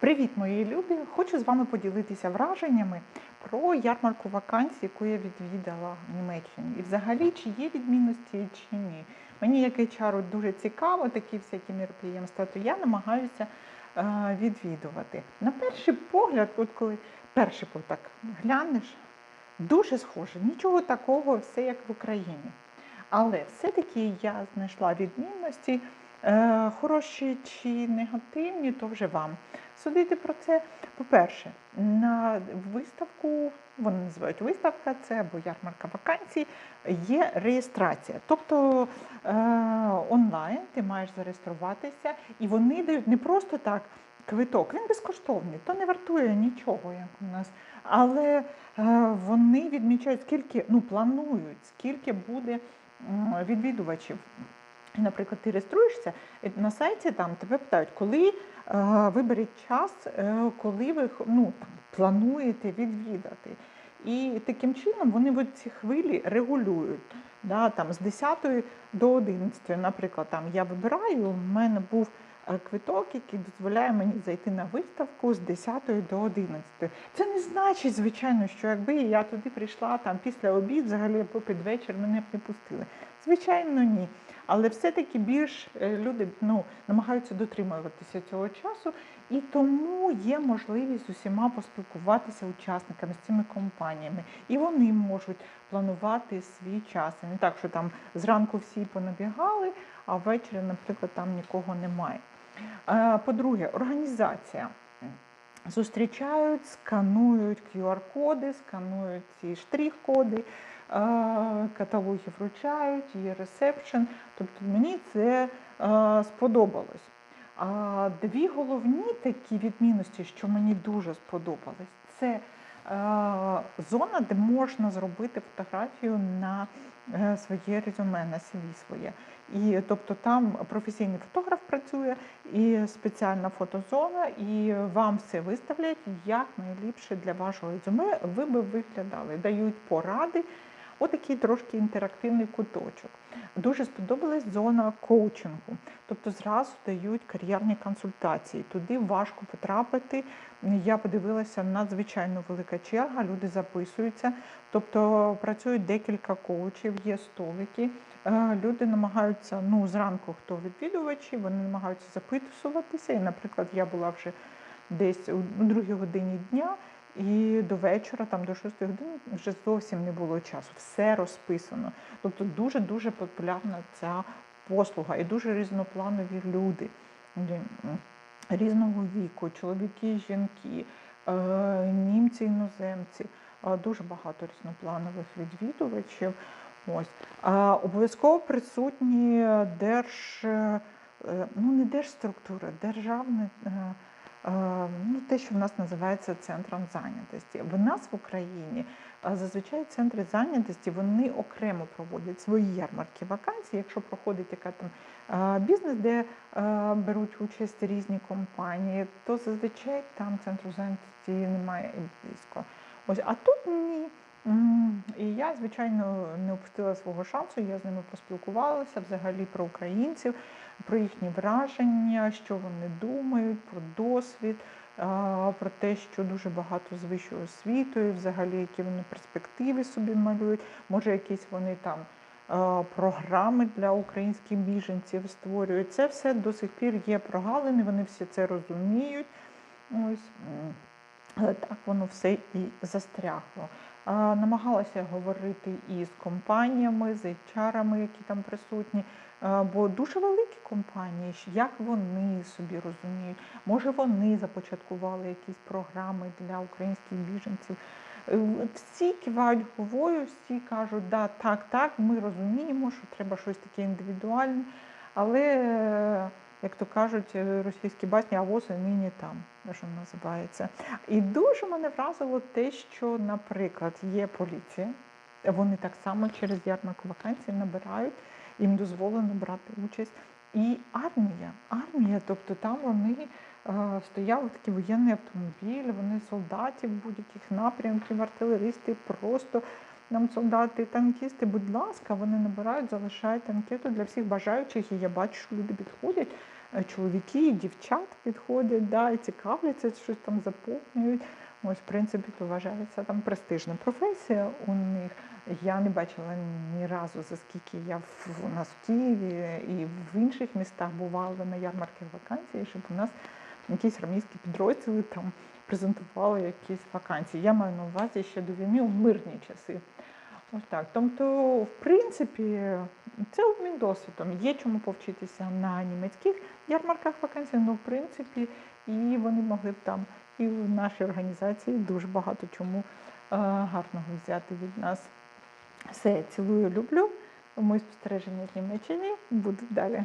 Привіт, мої любі! Хочу з вами поділитися враженнями про ярмарку вакансій, яку я відвідала в Німеччині. І взагалі, чи є відмінності, чи ні. Мені як HR дуже цікаво такі всякі міроприємства, то я намагаюся е, відвідувати. На перший погляд, от коли перший так глянеш, дуже схоже, нічого такого, все як в Україні. Але все-таки я знайшла відмінності. Е, Хороші чи негативні, то вже вам судити про це. По-перше, на виставку, вони називають виставка, це або ярмарка вакансій, є реєстрація. Тобто е, онлайн ти маєш зареєструватися, і вони дають не просто так. Квиток, він безкоштовний, то не вартує нічого, як у нас. Але е, вони відмічають, скільки ну, планують, скільки буде відвідувачів. Наприклад, ти реєструєшся на сайті, там тебе питають, коли е, виберіть час, е, коли ви ну, там, плануєте відвідати. І таким чином вони ці хвилі регулюють. Да, там, з 10 до 11, наприклад, там я вибираю, у мене був е, квиток, який дозволяє мені зайти на виставку з 10 до 11. Це не значить, звичайно, що якби я туди прийшла там після обід, взагалі або під вечір мене б не пустили. Звичайно, ні. Але все-таки більш е, люди ну, намагаються дотримуватися цього часу, і тому є можливість з усіма поспілкуватися учасниками з цими компаніями. І вони можуть планувати свій час. І Не так, що там зранку всі понабігали, а ввечері, наприклад, там нікого немає. Е, По-друге, організація. Зустрічають, сканують QR-коди, сканують ці штрих-коди, каталоги вручають, є ресепшн. Тобто мені це е, сподобалось. А дві головні такі відмінності, що мені дуже сподобались, це е, зона, де можна зробити фотографію на е, своє резюме, на CV своє. І тобто там професійний фотограф працює, і спеціальна фотозона, і вам все виставлять, як найліпше для вашого резюме ви би виглядали, дають поради. Отакий трошки інтерактивний куточок. Дуже сподобалась зона коучингу, тобто зразу дають кар'єрні консультації. Туди важко потрапити. Я подивилася надзвичайно велика черга, люди записуються, тобто працюють декілька коучів, є столики. Е, Люди намагаються, ну зранку, хто відвідувачі, вони намагаються записуватися. І, наприклад, я була вже десь у другій годині дня. І до вечора, там до 6 години, вже зовсім не було часу. Все розписано. Тобто дуже-дуже популярна ця послуга і дуже різнопланові люди різного віку, чоловіки, жінки, е, німці, іноземці. Е, Дуже багато різнопланових відвідувачів. Ось обов'язково присутні держ, е, ну не держструктура, державне. Ну, те, що в нас називається центром зайнятості. В нас в Україні зазвичай центри зайнятості вони окремо проводять свої ярмарки вакансій. Якщо проходить яка там бізнес, де беруть участь різні компанії, то зазвичай там центру зайнятості немає і близько. Ось, а тут ні. І я, звичайно, не опустила свого шансу. Я з ними поспілкувалася взагалі про українців, про їхні враження, що вони думають, досвід, про те, що дуже багато з вищою освітою, взагалі, які вони перспективи собі малюють. Може, якісь вони там програми для українських біженців створюють. Це все до сих пір є прогалини, вони всі це розуміють. Ось. Але так воно все і застрягло. Намагалася говорити і з компаніями, з HR-ами, які там присутні, бо дуже великі компанії, як вони собі розуміють, може вони започаткували якісь програми для українських біженців. Е, Всі кивають головою, всі кажуть, да, так, так, ми розуміємо, що треба щось таке індивідуальне, але, як то кажуть, е, російські басні, а воз і нині там, що називається. І дуже мене вразило те, що, наприклад, є поліція, вони так само через ярмарку вакансій набирають, їм дозволено брати участь. І армія, армія, тобто там вони е, стояли такі воєнні автомобілі, вони солдатів будь-яких напрямків, артилеристи, просто нам солдати, танкісти, будь ласка, вони набирають, залишають анкету для всіх бажаючих. І я бачу, що люди підходять е, чоловіки дівчат підходять, да, і цікавляться, щось там заповнюють. Ось, в принципі, то вважається там престижна професія у них. Я не бачила ні разу, за скільки я в, у нас в Києві і в інших містах бувала на ярмарках вакансій, щоб у нас якісь армійські підрозділи там презентували якісь вакансії. Я маю на увазі ще до війни у мирні часи. Ось так. Тобто, в принципі, це обмін досвідом. Є чому повчитися на німецьких ярмарках вакансій, ну, в принципі, і вони могли б там і в нашій організації дуже багато чому е, гарного взяти від нас. Все, цілую, люблю. Мої спостереження з Німеччини будуть далі.